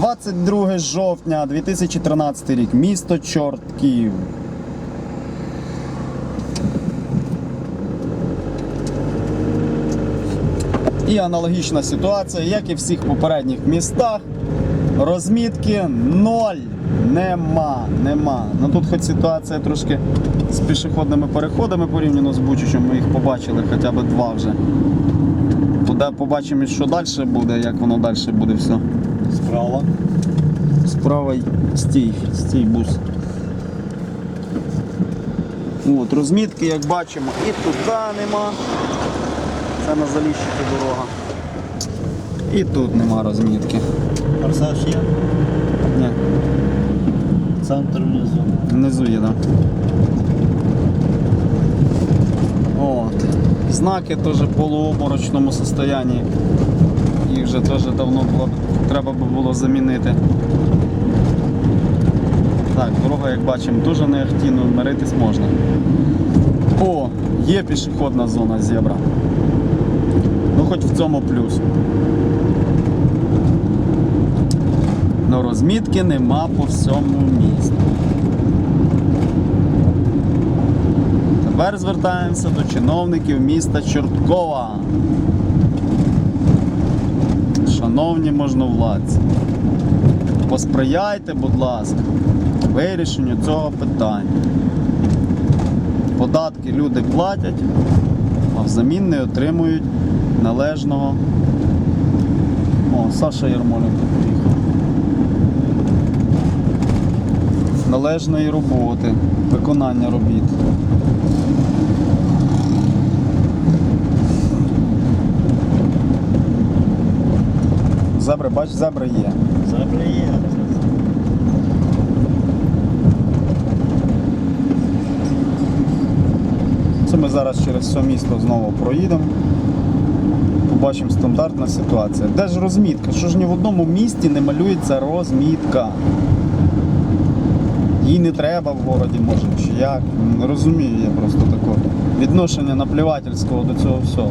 22 жовтня 2013 рік. Місто Чорт Київ. І аналогічна ситуація, як і в всіх попередніх містах. Розмітки ноль. Нема, нема. Ну тут хоч ситуація трошки з пішохідними переходами порівняно з Бучичем, ми їх побачили хоча б два вже. Туди побачимо, що далі буде, як воно далі буде все. Справа. Справа стій, стій бус. От, розмітки, як бачимо, і туди нема. Це на Заліщику дорога. І тут нема розмітки. Форсаж є. Ні, Центр внизу. внизу є, так. От. Знаки теж в полуобморочному стані. Їх вже теж давно було, треба би було замінити. Так, дорога, як бачимо, дуже не ахтійно миритись можна. О, є пішохідна зона зебра. Ну хоч в цьому плюс. Но розмітки нема по всьому місту. Тепер звертаємося до чиновників міста Чорткова. Шановні можновладці, посприяйте, будь ласка, вирішенню цього питання. Податки люди платять, а взамін не отримують належного. О, Саша Ярмоленко приїхав. Належної роботи, виконання робіт. Зебри, бач, зебри є. Зебра є. Це ми зараз через все місто знову проїдемо. Побачимо стандартна ситуація. Де ж розмітка? Що ж ні в одному місті не малюється розмітка? Їй не треба в городі, може, чи як. Не розумію я просто такого. Відношення наплівательського до цього всього.